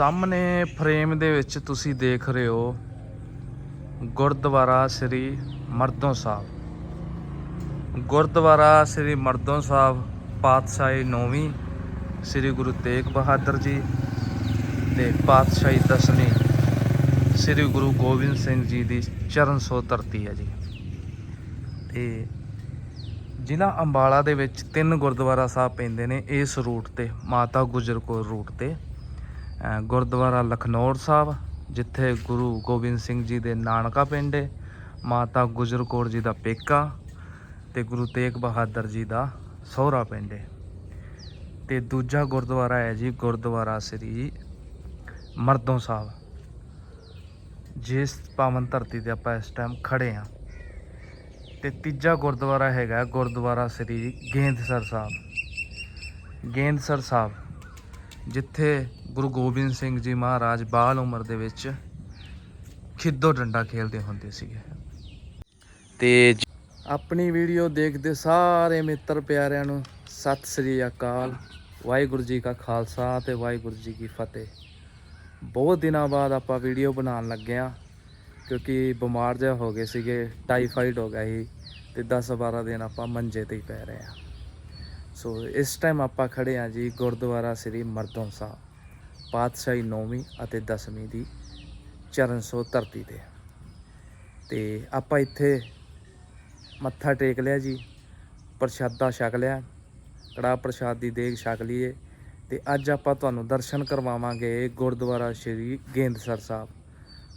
ਸਾਹਮਣੇ ਫਰੇਮ ਦੇ ਵਿੱਚ ਤੁਸੀਂ ਦੇਖ ਰਹੇ ਹੋ ਗੁਰਦੁਆਰਾ ਸ੍ਰੀ ਮਰਦੋਂ ਸਾਹਿਬ। ਗੁਰਦੁਆਰਾ ਸ੍ਰੀ ਮਰਦੋਂ ਸਾਹਿਬ ਪਾਤਸ਼ਾਹੀ ਨੌਵੀਂ ਸ੍ਰੀ ਗੁਰੂ ਤੇਗ ਬਹਾਦਰ ਜੀ ਤੇ ਪਾਤਸ਼ਾਹੀ ਦਸਵੀਂ ਸ੍ਰੀ ਗੁਰੂ ਗੋਬਿੰਦ ਸਿੰਘ ਜੀ ਦੀ ਚਰਨ ਸੋ ਧਰਤੀ ਹੈ ਜੀ। ਤੇ ਜ਼ਿਲ੍ਹਾ ਅੰਬਾਲਾ ਦੇ ਵਿੱਚ ਤਿੰਨ ਗੁਰਦੁਆਰਾ ਸਾਹਿਬ ਪੈਂਦੇ ਨੇ ਇਸ ਰੂਟ ਤੇ, ਮਾਤਾ ਗੁਜਰ ਕੌਰ ਰੂਟ ਤੇ। ਗੁਰਦੁਆਰਾ ਲਖਨੌਰ ਸਾਹਿਬ, ਜਿੱਥੇ ਗੁਰੂ ਗੋਬਿੰਦ ਸਿੰਘ ਜੀ ਦੇ ਨਾਨਕਾ ਪਿੰਡ ਹੈ ਮਾਤਾ ਗੁਜਰ ਕੌਰ ਜੀ ਦਾ ਪੇਕਾ ਤੇ ਗੁਰੂ ਤੇਗ ਬਹਾਦਰ ਜੀ ਦਾ ਸਹੁਰਾ ਪਿੰਡ ਹੈ ਤੇ ਦੂਜਾ ਗੁਰਦੁਆਰਾ ਹੈ ਜੀ ਗੁਰਦੁਆਰਾ ਸ੍ਰੀ ਮਰਦੋਂ ਸਾਹਿਬ, ਜਿਸ ਪਾਵਨ ਧਰਤੀ ਤੇ ਆਪਾਂ ਇਸ ਟਾਈਮ ਖੜੇ ਆ। ਤੇ ਤੀਜਾ ਗੁਰਦੁਆਰਾ ਹੈਗਾ ਗੁਰਦੁਆਰਾ ਸ੍ਰੀ ਗੇਂਦਸਰ ਸਾਹਿਬ। ਗੇਂਦਸਰ ਸਾਹਿਬ ਜਿੱਥੇ ਗੁਰੂ ਗੋਬਿੰਦ ਸਿੰਘ ਜੀ ਮਹਾਰਾਜ ਬਾਲ ਉਮਰ ਦੇ ਵਿੱਚ ਖਿੱਦੋ ਡੰਡਾ ਖੇਲਦੇ ਹੁੰਦੇ ਸੀਗੇ। ਤੇ ਆਪਣੀ ਵੀਡੀਓ ਦੇਖਦੇ ਸਾਰੇ ਮਿੱਤਰ ਪਿਆਰਿਆਂ ਨੂੰ ਸਤਿ ਸ੍ਰੀ ਅਕਾਲ। ਵਾਹਿਗੁਰੂ ਜੀ ਕਾ ਖਾਲਸਾ ਤੇ ਵਾਹਿਗੁਰੂ ਜੀ ਕੀ ਫਤਿਹ। ਬਹੁਤ ਦਿਨਾਂ ਬਾਅਦ ਆਪਾਂ ਵੀਡੀਓ ਬਣਾਉਣ ਲੱਗੇ ਆ ਕਿਉਂਕਿ ਬਿਮਾਰ ਜਿਹਾ ਹੋ ਗਏ ਸੀਗੇ ਟਾਈਫਾਈਡ ਹੋ ਗਿਆ ਸੀ ਤੇ 10 12 ਦਿਨ ਆਪਾਂ ਮੰਜੇ ਤੇ ਹੀ ਪੈ ਰਹੇ ਆ ਸੋ ਇਸ ਟਾਈਮ ਆਪਾਂ ਖੜੇ ਆ ਜੀ ਗੁਰਦੁਆਰਾ ਸ੍ਰੀ ਮਰਦੋਂ ਸਾਹਿਬ, ਪਾਤਸ਼ਾਹੀ ਨੌਵੀਂ ਅਤੇ 10ਵੀਂ ਦੀ ਚਰਨ ਸੋ ਧਰਤੀ ਤੇ। ਤੇ ਆਪਾਂ ਇੱਥੇ ਮੱਥਾ ਟੇਕ ਲਿਆ ਜੀ, ਪ੍ਰਸ਼ਾਦਾ ਛਕ ਲਿਆ ਕੜਾ ਪ੍ਰਸ਼ਾਦ ਦੀ ਦੇਗ ਛਕ ਲਈਏ ਤੇ ਅੱਜ ਆਪਾਂ ਤੁਹਾਨੂੰ ਦਰਸ਼ਨ ਕਰਵਾਵਾਂਗੇ ਗੁਰਦੁਆਰਾ ਸ੍ਰੀ ਗੇਂਦਸਰ ਸਾਹਿਬ।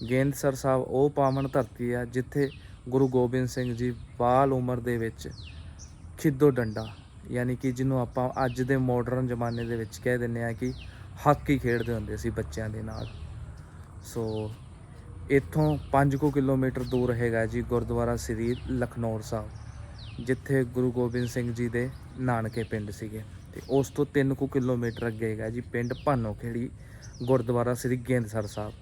ਗੇਂਦਸਰ ਸਾਹਿਬ ਉਹ ਪਾਵਨ ਧਰਤੀ ਆ ਜਿੱਥੇ ਗੁਰੂ ਗੋਬਿੰਦ ਸਿੰਘ ਜੀ ਬਾਲ ਉਮਰ ਦੇ ਵਿੱਚ ਖਿੱਦੋ ਡੰਡਾ ਯਾਨੀ ਕਿ ਜਿਹਨੂੰ ਆਪਾਂ ਅੱਜ ਦੇ ਮਾਡਰਨ ਜ਼ਮਾਨੇ ਦੇ ਵਿੱਚ ਕਹਿ ਦਿੰਦੇ ਆ ਕਿ ਹਾਕੀ ਖੇਡਦੇ ਹੁੰਦੇ ਸੀ ਬੱਚਿਆਂ ਦੇ ਨਾਲ। ਸੋ ਇੱਥੋਂ 5 ਕਿਲੋਮੀਟਰ ਦੂਰ ਹੈਗਾ ਜੀ ਗੁਰਦੁਆਰਾ ਸ੍ਰੀ ਲਖਨੌਰ ਸਾਹਿਬ, ਜਿੱਥੇ ਗੁਰੂ ਗੋਬਿੰਦ ਸਿੰਘ ਜੀ ਦੇ ਨਾਨਕੇ ਪਿੰਡ ਸੀਗੇ। ਤੇ ਉਸ ਤੋਂ 3 ਕੁ ਕਿਲੋਮੀਟਰ ਅੱਗੇ ਹੈਗਾ ਜੀ ਪਿੰਡ ਭਾਨੋਖੇੜੀ, ਗੁਰਦੁਆਰਾ ਸ੍ਰੀ ਗੇਂਦਸਰ ਸਾਹਿਬ।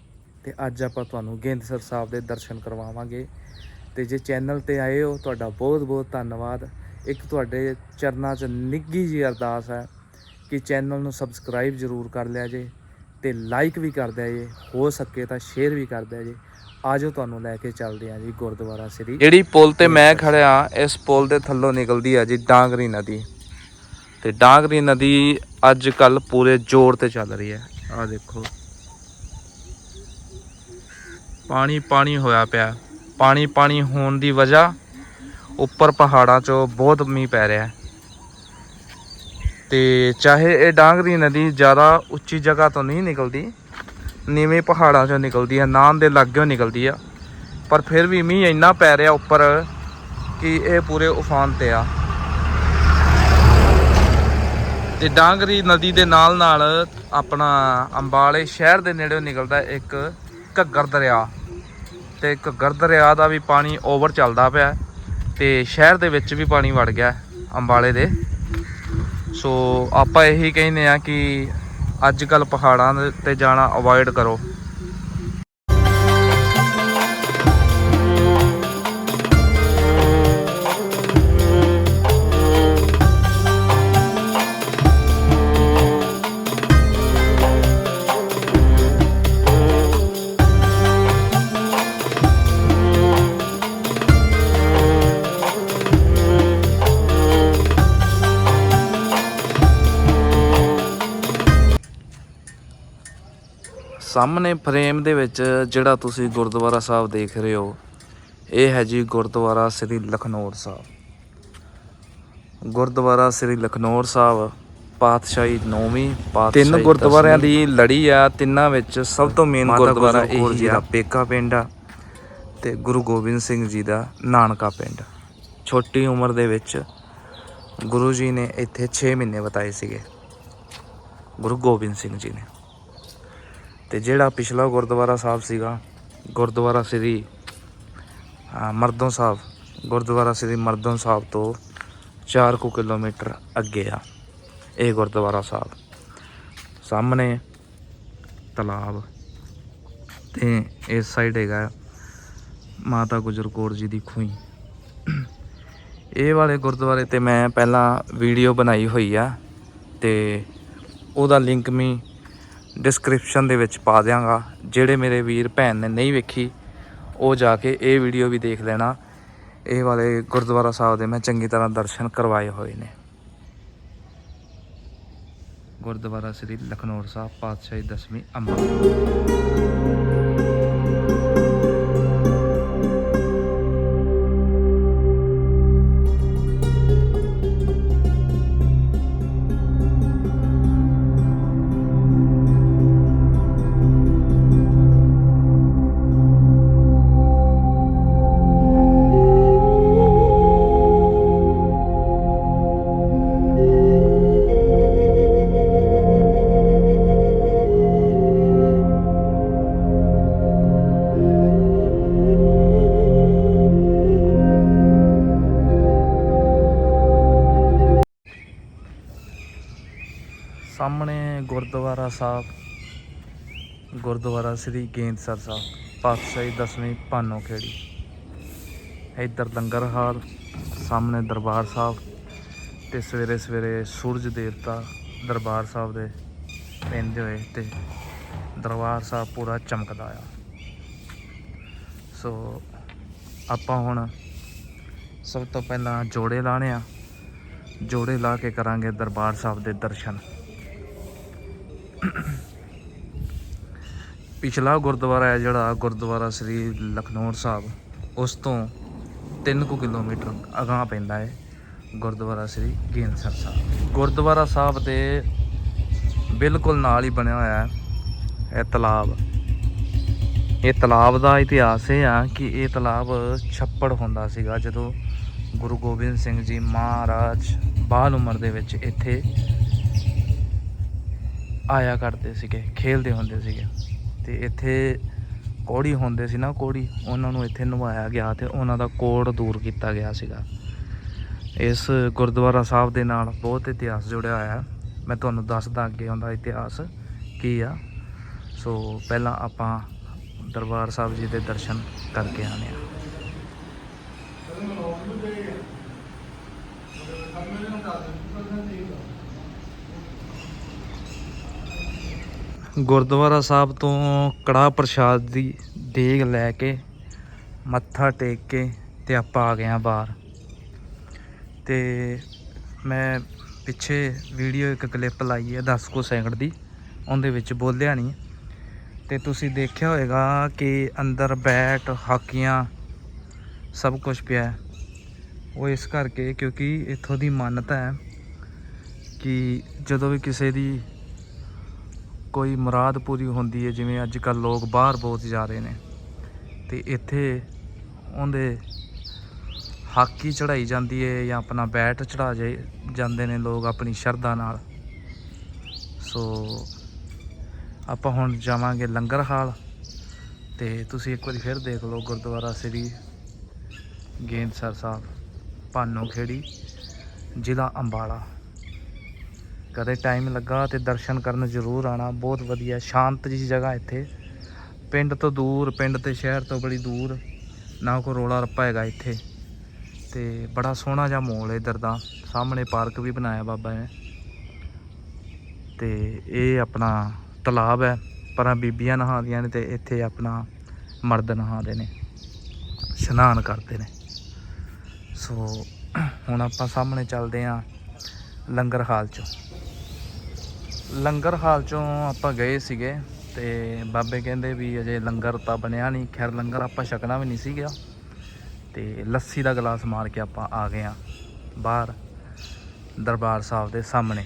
ਤੇ ਅੱਜ ਆਪਾਂ ਤੁਹਾਨੂੰ ਗੇਂਦਸਰ ਸਾਹਿਬ ਦੇ ਦਰਸ਼ਨ ਕਰਵਾਵਾਂਗੇ। ਤੇ ਜੇ ਚੈਨਲ ਤੇ ਆਏ ਹੋ, ਤੁਹਾਡਾ ਬਹੁਤ ਬਹੁਤ ਧੰਨਵਾਦ। ਇੱਕ ਤੁਹਾਡੇ ਚਰਨਾਂ 'ਚ ਨਿੱਗੀ ਜੀ ਅਰਦਾਸ ਹੈ ਕਿ ਚੈਨਲ ਨੂੰ ਸਬਸਕ੍ਰਾਈਬ ਜ਼ਰੂਰ ਕਰ ਲਿਆ ਜੇ ਤੇ ਲਾਈਕ ਵੀ ਕਰ ਦਿਆ ਜੇ, ਹੋ ਸਕੇ ਤਾਂ ਸ਼ੇਅਰ ਵੀ ਕਰ ਦਿਆ ਜੇ। ਆਜੋ ਤੁਹਾਨੂੰ ਲੈ ਕੇ ਚੱਲਦੇ ਹਾਂ ਜੀ ਗੁਰਦੁਆਰਾ ਸ੍ਰੀ ਜਿਹੜੀ ਪੁਲ ਤੇ ਮੈਂ ਖੜਿਆ, ਇਸ ਪੁਲ ਦੇ ਥੱਲੋਂ ਨਿਕਲਦੀ ਆ ਜੀ ਡਾਂਗਰੀ ਨਦੀ। ਤੇ ਡਾਂਗਰੀ ਨਦੀ ਅੱਜ ਕੱਲ ਪੂਰੇ ਜ਼ੋਰ ਤੇ ਚੱਲ ਰਹੀ ਹੈ। ਆ ਦੇਖੋ। ਪਾਣੀ ਪਾਣੀ ਹੋਇਆ ਪਿਆ। ਪਾਣੀ ਪਾਣੀ ਹੋਣ ਦੀ ਵਜ੍ਹਾ ਉੱਪਰ ਪਹਾੜਾਂ 'ਚੋਂ ਬਹੁਤ ਮੀਂਹ ਪੈ ਰਿਹਾ ਹੈ। ਤੇ ਚਾਹੇ ਇਹ ਡਾਂਗਰੀ ਨਦੀ ਜ਼ਿਆਦਾ ਉੱਚੀ ਜਗ੍ਹਾ ਤੋਂ ਨਹੀਂ ਨਿਕਲਦੀ, ਨੀਵੇਂ ਪਹਾੜਾਂ 'ਚੋਂ ਨਿਕਲਦੀ ਹੈ ਨਾਮ ਦੇ ਲਾਗਿਓਂ ਨਿਕਲਦੀ ਆ, ਪਰ ਫਿਰ ਵੀ ਮੀਂਹ ਇੰਨਾ ਪੈ ਰਿਹਾ ਉੱਪਰ ਕਿ ਇਹ ਪੂਰੇ ਉਫਾਨ ਤੇ ਆ। ਤੇ ਡਾਂਗਰੀ ਨਦੀ ਦੇ ਨਾਲ ਨਾਲ ਆਪਣਾ ਅੰਬਾਲੇ ਸ਼ਹਿਰ ਦੇ ਨੇੜੇ ਨਿਕਲਦਾ ਇੱਕ ਘੱਗਰ ਦਰਿਆ। ਤੇ ਘੱਗਰ ਦਰਿਆ ਦਾ ਵੀ ਪਾਣੀ ਓਵਰ ਚੱਲਦਾ ਪਿਆ ਤੇ ਸ਼ਹਿਰ ਦੇ ਵਿੱਚ ਵੀ ਪਾਣੀ ਵੜ ਗਿਆ ਅੰਬਾਲੇ ਦੇ। ਸੋ ਆਪਾਂ ਇਹੀ ਕਹਿੰਦੇ ਆ ਕਿ ਅੱਜ ਕੱਲ ਪਹਾੜਾਂ ਦੇ ਤੇ ਜਾਣਾ ਅਵੋਇਡ ਕਰੋ। ਸਾਹਮਣੇ ਫਰੇਮ ਦੇ ਵਿੱਚ ਜਿਹੜਾ ਤੁਸੀਂ ਗੁਰਦੁਆਰਾ ਸਾਹਿਬ ਦੇਖ ਰਹੇ ਹੋ ਇਹ ਹੈ ਜੀ ਗੁਰਦੁਆਰਾ ਸ੍ਰੀ ਲਖਨੌਰ ਸਾਹਿਬ। ਗੁਰਦੁਆਰਾ ਸ੍ਰੀ ਲਖਨੌਰ ਸਾਹਿਬ ਪਾਤਸ਼ਾਹੀ ਨੌਵੀਂ ਪਾਤਸ਼ਾਹੀ ਤਿੰਨ ਗੁਰਦੁਆਰਿਆਂ ਦੀ ਲੜੀ ਆ ਤਿੰਨਾਂ ਵਿੱਚ ਸਭ ਤੋਂ ਮੇਨ ਗੁਰਦੁਆਰਾ ਇਹ ਜੀ ਦਾ ਪੇਕਾ ਪਿੰਡ ਆ ਤੇ ਗੁਰੂ ਗੋਬਿੰਦ ਸਿੰਘ ਜੀ ਦਾ ਨਾਨਕਾ ਪਿੰਡ। ਛੋਟੀ ਉਮਰ ਦੇ ਵਿੱਚ ਗੁਰੂ ਜੀ ਨੇ ਇੱਥੇ 6 ਮਹੀਨੇ ਬਤਾਏ ਸੀਗੇ। ਗੁਰੂ ਗੋਬਿੰਦ ਸਿੰਘ ਜੀ ਨੇ। ਤੇ ਜਿਹੜਾ ਪਿਛਲਾ ਗੁਰਦੁਆਰਾ ਸਾਹਿਬ ਸੀਗਾ, ਗੁਰਦੁਆਰਾ ਸ੍ਰੀ ਮਰਦੋਂ ਸਾਹਿਬ, ਗੁਰਦੁਆਰਾ ਸ੍ਰੀ ਮਰਦੋਂ ਸਾਹਿਬ ਤੋਂ 4 ਕੁ ਕਿਲੋਮੀਟਰ ਅੱਗੇ ਆ ਇਹ ਗੁਰਦੁਆਰਾ ਸਾਹਿਬ। ਸਾਹਮਣੇ ਤਲਾਬ ਤੇ ਇਸ ਸਾਈਡ ਹੈਗਾ ਮਾਤਾ ਗੁਜਰ ਕੌਰ ਜੀ ਦੀ ਖੂਹੀ। ਇਹ ਵਾਲੇ ਗੁਰਦੁਆਰੇ ਤੇ ਮੈਂ ਪਹਿਲਾਂ ਵੀਡੀਓ ਬਣਾਈ ਹੋਈ ਆ ਤੇ ਉਹਦਾ ਲਿੰਕ ਵੀ ਡਿਸਕ੍ਰਿਪਸ਼ਨ ਦੇ ਵਿੱਚ ਪਾ ਦਿਆਂਗਾ। ਜਿਹੜੇ ਮੇਰੇ ਵੀਰ ਭੈਣ ਨੇ ਨਹੀਂ ਵੇਖੀ, ਉਹ ਜਾ ਕੇ ਇਹ ਵੀਡੀਓ ਵੀ ਦੇਖ ਲੈਣਾ। ਇਹ ਵਾਲੇ ਗੁਰਦੁਆਰਾ ਸਾਹਿਬ ਦੇ ਮੈਂ ਚੰਗੀ ਤਰ੍ਹਾਂ ਦਰਸ਼ਨ ਕਰਵਾਏ ਹੋਏ ਨੇ। ਗੁਰਦੁਆਰਾ ਸ੍ਰੀ ਲਖਨੌਰ ਸਾਹਿਬ, ਪਾਤਸ਼ਾਹੀ ਦਸਵੀਂ ਅੰਮ੍ਰਿਤ। ਗੁਰਦੁਆਰਾ ਸਾਹਿਬ, ਗੁਰਦੁਆਰਾ ਸ੍ਰੀ ਗੇਂਦਸਰ ਸਾਹਿਬ, ਪਾਤਸ਼ਾਹੀ ਦਸਵੀਂ ਭਾਨੋ ਖੇੜੀ। ਇੱਧਰ ਲੰਗਰ ਹਾਲ, ਸਾਹਮਣੇ ਦਰਬਾਰ ਸਾਹਿਬ ਤੇ ਸਵੇਰੇ ਸਵੇਰੇ ਸੂਰਜ ਦੇਵਤਾ ਦਰਬਾਰ ਸਾਹਿਬ ਦੇ ਪੈਂਦੇ ਹੋਏ ਤੇ ਦਰਬਾਰ ਸਾਹਿਬ ਪੂਰਾ ਚਮਕਦਾ ਆ। ਸੋ ਆਪਾਂ ਹੁਣ ਸਭ ਤੋਂ ਪਹਿਲਾਂ ਜੋੜੇ ਲਾਣੇ ਆ। ਜੋੜੇ ਲਾ ਕੇ ਕਰਾਂਗੇ ਦਰਬਾਰ ਸਾਹਿਬ ਦੇ ਦਰਸ਼ਨ। ਪਿਛਲਾ ਗੁਰਦੁਆਰਾ ਹੈ ਜਿਹੜਾ ਗੁਰਦੁਆਰਾ ਸ੍ਰੀ ਲਖਨੌਰ ਸਾਹਿਬ, ਉਸ ਤੋਂ 3 ਕੁ ਕਿਲੋਮੀਟਰ ਅਗਾਂਹ ਪੈਂਦਾ ਹੈ ਗੁਰਦੁਆਰਾ ਸ੍ਰੀ ਗੇਂਦਸਰ ਸਾਹਿਬ। ਗੁਰਦੁਆਰਾ ਸਾਹਿਬ ਦੇ ਬਿਲਕੁਲ ਨਾਲ ਹੀ ਬਣਿਆ ਹੋਇਆ ਹੈ ਇਹ ਤਲਾਬ। ਇਹ ਤਲਾਬ ਦਾ ਇਤਿਹਾਸ ਇਹ ਆ ਕਿ ਇਹ ਤਲਾਬ ਛੱਪੜ ਹੁੰਦਾ ਸੀਗਾ ਜਦੋਂ ਗੁਰੂ ਗੋਬਿੰਦ ਸਿੰਘ ਜੀ ਮਹਾਰਾਜ ਬਾਲ ਉਮਰ ਦੇ ਵਿੱਚ ਇੱਥੇ ਆਇਆ ਕਰਦੇ ਸੀਗੇ, ਖੇਲਦੇ ਹੁੰਦੇ ਸੀਗੇ। ਤੇ ਇੱਥੇ ਕੋੜੀ ਹੁੰਦੇ ਸੀ ਨਾ ਕੋੜੀ, ਉਹਨਾਂ ਨੂੰ ਇੱਥੇ ਨਵਾਇਆ ਗਿਆ ਤੇ ਉਹਨਾਂ ਦਾ ਕੋੜ ਦੂਰ ਕੀਤਾ ਗਿਆ ਸੀਗਾ। ਇਸ ਗੁਰਦੁਆਰਾ ਸਾਹਿਬ ਦੇ ਨਾਲ ਬਹੁਤ ਇਤਿਹਾਸ ਜੁੜਿਆ ਹੋਇਆ। ਹੈ ਮੈਂ ਤੁਹਾਨੂੰ ਦੱਸਦਾ ਅੱਗੇ ਉਹਦਾ ਇਤਿਹਾਸ ਕੀ ਆ। ਸੋ ਪਹਿਲਾਂ ਆਪਾਂ ਦਰਬਾਰ ਸਾਹਿਬ ਜੀ ਦੇ ਦਰਸ਼ਨ ਕਰਕੇ ਆਨੇ ਆ ਗੁਰਦੁਆਰਾ ਸਾਹਿਬ ਤੋਂ ਕੜਾਹ ਪ੍ਰਸ਼ਾਦ ਦੀ ਦੇਗ ਲੈ ਕੇ ਮੱਥਾ ਟੇਕ ਕੇ ਤੇ ਆਪਾਂ ਆ ਗਏ ਆ ਬਾਹਰ। ਤੇ ਮੈਂ ਪਿੱਛੇ ਵੀਡੀਓ ਇੱਕ ਕਲਿੱਪ ਲਾਈ ਹੈ 10 ਕੁ ਸੈਕਿੰਡ ਦੀ, ਉਹਦੇ ਵਿੱਚ ਬੋਲਿਆ ਨਹੀਂ ਤੇ ਤੁਸੀਂ ਦੇਖਿਆ ਹੋਵੇਗਾ ਕਿ ਅੰਦਰ ਬੈਟ, ਹਾਕੀਆਂ ਸਭ ਕੁਝ ਪਿਆ ਉਹ ਇਸ ਕਰਕੇ ਕਿਉਂਕਿ ਇੱਥੋਂ ਦੀ ਮਾਨਤਾ ਹੈ ਕਿ ਜਦੋਂ ਵੀ ਕਿਸੇ ਦੀ ਕੋਈ ਮੁਰਾਦ ਪੂਰੀ ਹੁੰਦੀ ਹੈ, ਜਿਵੇਂ ਅੱਜ ਕੱਲ ਲੋਕ ਬਾਹਰ ਬਹੁਤ ਜਾ ਰਹੇ ਨੇ ਤੇ ਇੱਥੇ ਉਹਦੇ ਹਾਕੀ ਚੜਾਈ ਜਾਂਦੀ ਹੈ ਜਾਂ ਆਪਣਾ ਬੈਟ ਚੜਾ ਜਾਏ ਜਾਂਦੇ ਨੇ ਲੋਕ ਆਪਣੀ ਸ਼ਰਧਾ ਨਾਲ। ਸੋ ਆਪਾਂ ਹੁਣ ਜਾਵਾਂਗੇ ਲੰਗਰ ਹਾਲ ਤੇ ਤੁਸੀਂ ਇੱਕ ਵਾਰੀ ਫਿਰ ਦੇਖ ਲਓ ਗੁਰਦੁਆਰਾ ਸ੍ਰੀ ਗੇਂਦਸਰ ਸਾਹਿਬ, ਭਾਨੋ ਖੇੜੀ, ਜ਼ਿਲ੍ਹਾ ਅੰਬਾਲਾ। ਕਦੇ ਟਾਈਮ ਲੱਗਾ ਤੇ ਦਰਸ਼ਨ ਕਰਨ ਜ਼ਰੂਰ ਆਣਾ ਬਹੁਤ ਵਧੀਆ, ਸ਼ਾਂਤ ਜਿਹੀ ਜਗ੍ਹਾ ਇੱਥੇ। ਪਿੰਡ ਤੋਂ ਦੂਰ, ਪਿੰਡ ਤੇ ਸ਼ਹਿਰ ਤੋਂ ਬੜੀ ਦੂਰ। ਨਾ ਕੋਈ ਰੋਲਾ ਰੱਪਾ ਹੈਗਾ ਇੱਥੇ। ਤੇ ਬੜਾ ਸੋਹਣਾ ਜਿਹਾ ਮਾਹੌਲ ਹੈ ਇੱਧਰ ਦਾ। ਸਾਹਮਣੇ ਪਾਰਕ ਵੀ ਬਣਾਇਆ ਬਾਬਾ ਨੇ। ਤੇ ਇਹ ਆਪਣਾ ਤਲਾਬ ਹੈ। ਪਰਾਂ ਬੀਬੀਆਂ ਨਹਾਉਂਦੀਆਂ ਨੇ ਤੇ ਇੱਥੇ ਆਪਣਾ ਮਰਦ ਨਹਾਉਂਦੇ ਨੇ। ਇਸ਼ਨਾਨ ਕਰਦੇ ਨੇ। ਸੋ ਹੁਣ ਆਪਾਂ ਸਾਹਮਣੇ ਚੱਲਦੇ ਆਂ ਲੰਗਰ ਹਾਲ 'ਚੋਂ। ਲੰਗਰ ਹਾਲ 'ਚੋਂ ਆਪਾਂ ਗਏ ਸੀਗੇ ਤੇ ਬਾਬੇ ਕਹਿੰਦੇ ਵੀ ਅਜੇ ਲੰਗਰ ਤਾਂ ਬਣਿਆ ਨਹੀਂ। ਖੈਰ ਲੰਗਰ ਆਪਾਂ ਛਕਣਾ ਵੀ ਨਹੀਂ ਸੀ ਗਿਆ। ਤੇ ਲੱਸੀ ਦਾ ਗਲਾਸ ਮਾਰ ਕੇ ਆਪਾਂ ਆ ਗਏ ਆ ਬਾਹਰ ਦਰਬਾਰ ਸਾਹਿਬ ਦੇ ਸਾਹਮਣੇ।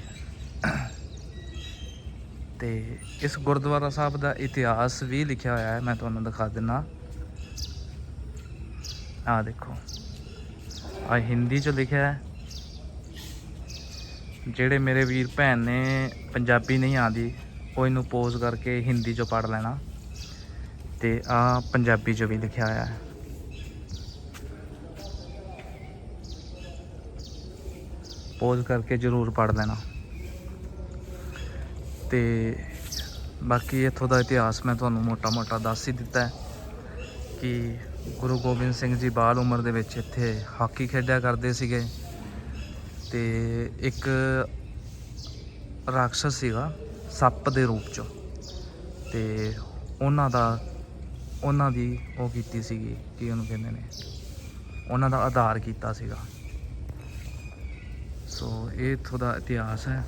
ਤੇ ਇਸ ਗੁਰਦੁਆਰਾ ਸਾਹਿਬ ਦਾ ਇਤਿਹਾਸ ਵੀ ਲਿਖਿਆ ਹੋਇਆ ਹੈ, ਮੈਂ ਤੁਹਾਨੂੰ ਦਿਖਾ ਦਿੰਨਾ। ਆ ਦੇਖੋ। ਆ ਹਿੰਦੀ 'ਚ ਲਿਖਿਆ ਹੈ। ਜਿਹੜੇ ਮੇਰੇ ਵੀਰ ਭੈਣ ਨੇ ਪੰਜਾਬੀ ਨਹੀਂ ਆਉਂਦੀ, ਉਹ ਇਹਨੂੰ ਪੋਜ਼ ਕਰਕੇ ਹਿੰਦੀ 'ਚੋਂ ਪੜ੍ਹ ਲੈਣਾ। ਤੇ ਆ ਪੰਜਾਬੀ 'ਚੋਂ ਵੀ ਲਿਖਿਆ ਹੋਇਆ ਹੈ। ਪੋਜ਼ ਕਰਕੇ ਜ਼ਰੂਰ ਪੜ੍ਹ ਲੈਣਾ। ਤੇ ਬਾਕੀ ਇੱਥੋਂ ਦਾ ਇਤਿਹਾਸ ਮੈਂ ਤੁਹਾਨੂੰ ਮੋਟਾ-ਮੋਟਾ ਦੱਸ ਹੀ ਦਿੱਤਾ ਹੈ ਕਿ ਗੁਰੂ ਗੋਬਿੰਦ ਸਿੰਘ ਜੀ ਬਾਲ ਉਮਰ ਦੇ ਵਿੱਚ ਇੱਥੇ ਹਾਕੀ ਖੇਡਿਆ ਕਰਦੇ ਸੀਗੇ। ਤੇ ਇੱਕ ਰਾਖਸ਼ ਸੀਗਾ, ਸੱਪ ਦੇ ਰੂਪ ਚ। ਤੇ ਉਹਨਾਂ ਦਾ, ਉਹਨਾਂ ਦੀ ਉਹ ਕੀਤੀ ਸੀਗੀ, ਕੀ ਉਹਨੂੰ ਕਹਿੰਦੇ ਨੇ, ਉਹਨਾਂ ਦਾ ਆਧਾਰ ਕੀਤਾ ਸੀਗਾ। ਸੋ ਇਹ ਇੱਥੋਂ ਦਾ ਇਤਿਹਾਸ ਹੈ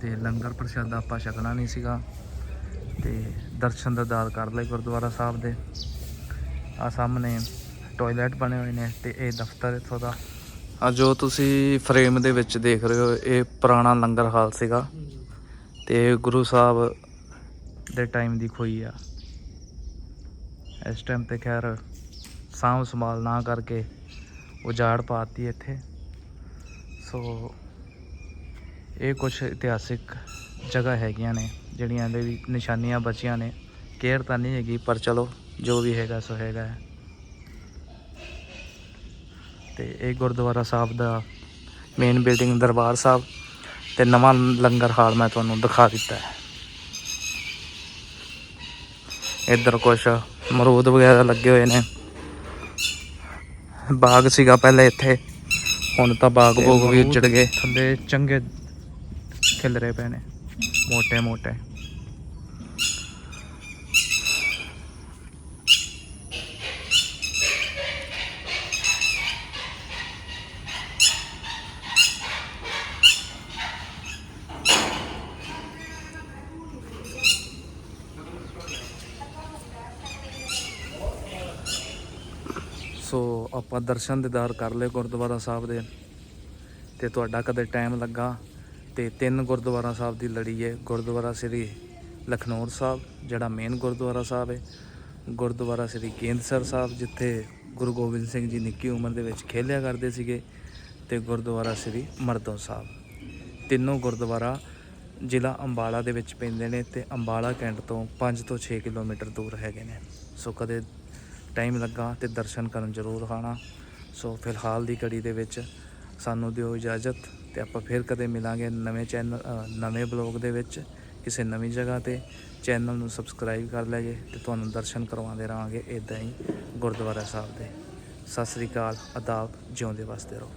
ਤੇ ਲੰਗਰ ਪ੍ਰਸ਼ਾਦਾ ਆਪਾਂ ਛਕਣਾ ਨਹੀਂ ਸੀਗਾ। ਤੇ ਦਰਸ਼ਨ ਦਾ ਦਾਰ ਕਰ ਲਏ ਗੁਰਦੁਆਰਾ ਸਾਹਿਬ ਦੇ। ਆ ਸਾਹਮਣੇ ਟਾਇਲਟ ਬਣੇ ਹੋਏ ਨੇ ਤੇ ਇਹ ਦਫ਼ਤਰ ਇੱਥੋਂ ਦਾ। ਆ ਜੋ ਤੁਸੀਂ ਫਰੇਮ ਦੇ ਵਿੱਚ ਦੇਖ ਰਹੇ ਹੋ, ਇਹ ਪੁਰਾਣਾ ਲੰਗਰ ਹਾਲ ਸੀਗਾ। ਤੇ ਗੁਰੂ ਸਾਹਿਬ ਦੇ ਟਾਈਮ ਦੀ ਖੋਈ ਆ। ਇਸ ਟਾਈਮ ਤੇ ਖੈਰ ਸਾਂਭ ਸੰਭਾਲ ਨਾ ਕਰਕੇ ਉਜਾੜ ਪਾਤੀ ਇੱਥੇ। ਸੋ ਇਹ ਕੁਝ ਇਤਿਹਾਸਿਕ ਜਗ੍ਹਾ ਹੈਗੀਆਂ ਨੇ, ਜਿਹੜੀਆਂ ਦੇ ਵੀ ਨਿਸ਼ਾਨੀਆਂ ਬਚੀਆਂ ਨੇ। ਕੇਅਰ ਤਾਂ ਨਹੀਂ ਹੈਗੀ, ਪਰ ਚਲੋ, ਜੋ ਵੀ ਹੈਗਾ, ਸੋ ਹੈਗਾ ਹੈ। ਤੇ ਇਹ ਗੁਰਦੁਆਰਾ ਸਾਹਿਬ ਦਾ ਮੇਨ ਬਿਲਡਿੰਗ ਦਰਬਾਰ ਸਾਹਿਬ ਤੇ ਨਵਾਂ ਲੰਗਰ ਹਾਲ ਮੈਂ ਤੁਹਾਨੂੰ ਦਿਖਾ ਦਿੱਤਾ ਹੈ। ਇੱਧਰ ਕੁਛ ਮਰੂਦ ਵਗੈਰਾ ਲੱਗੇ ਹੋਏ ਨੇ। ਬਾਗ ਸੀਗਾ ਪਹਿਲੇ ਇੱਥੇ ਹੁਣ ਤਾਂ ਬਾਗ ਬੋਗ ਵੀ ਉੱਜੜ ਗਏ। ਥੱਲੇ ਚੰਗੇ ਖਿਲਰੇ ਪਏ ਨੇ ਮੋਟੇ ਮੋٹے ਆਪਾਂ ਦਰਸ਼ਨ ਦੀਦਾਰ ਕਰ ਲਏ ਗੁਰਦੁਆਰਾ ਸਾਹਿਬ ਦੇ। ਤੇ ਤੁਹਾਡਾ ਕਦੇ ਟਾਈਮ ਲੱਗਾ ਤੇ ਤਿੰਨ ਗੁਰਦੁਆਰਾ ਸਾਹਿਬ ਦੀ ਲੜੀ ਹੈ ਗੁਰਦੁਆਰਾ ਸ੍ਰੀ ਲਖਨੌਰ ਸਾਹਿਬ, ਜਿਹੜਾ ਮੇਨ ਗੁਰਦੁਆਰਾ ਸਾਹਿਬ ਹੈ ਗੁਰਦੁਆਰਾ ਸ੍ਰੀ ਕੇਂਦਸਰ ਸਾਹਿਬ, ਜਿੱਥੇ ਗੁਰੂ ਗੋਬਿੰਦ ਸਿੰਘ ਜੀ ਨਿੱਕੀ ਉਮਰ ਦੇ ਵਿੱਚ ਖੇਲਿਆ ਕਰਦੇ ਸੀਗੇ। ਤੇ ਗੁਰਦੁਆਰਾ ਸ੍ਰੀ ਮਰਦੋਂ ਸਾਹਿਬ। ਤਿੰਨੋਂ ਗੁਰਦੁਆਰਾ ਜ਼ਿਲ੍ਹਾ ਅੰਬਾਲਾ ਦੇ ਵਿੱਚ ਪੈਂਦੇ ਨੇ ਤੇ ਅੰਬਾਲਾ ਕੈਂਟ ਤੋਂ 5 ਤੋਂ 6 ਕਿਲੋਮੀਟਰ ਦੂਰ ਹੈਗੇ ਨੇ। ਸੋ ਕਦੇ ਟਾਈਮ ਲੱਗਾ ਤੇ ਦਰਸ਼ਨ ਕਰਨ ਜ਼ਰੂਰ ਆਣਾ ਸੋ ਫਿਲਹਾਲ ਦੀ ਘੜੀ ਦੇ ਵਿੱਚ ਸਾਨੂੰ ਦਿਓ ਇਜਾਜ਼ਤ ਤੇ ਆਪਾਂ ਫਿਰ ਕਦੇ ਮਿਲਾਂਗੇ ਨਵੇਂ ਚੈਨਲ ਨਵੇਂ ਬਲੌਗ ਦੇ ਵਿੱਚ ਕਿਸੇ ਨਵੀਂ ਜਗ੍ਹਾ ਤੇ। ਚੈਨਲ ਨੂੰ ਸਬਸਕ੍ਰਾਈਬ ਕਰ ਲੈ ਜੇ ਤੇ ਤੁਹਾਨੂੰ ਦਰਸ਼ਨ ਕਰਵਾਉਂਦੇ ਰਹਾਂਗੇ। ਇਦਾਂ ਹੀ ਗੁਰਦੁਆਰਾ ਸਾਹਿਬ ਦੇ। ਸਤਿ ਸ੍ਰੀ ਅਕਾਲ ਆਦਾਬ ਜਿਉਂਦੇ ਵਸਦੇ ਰਹੋ।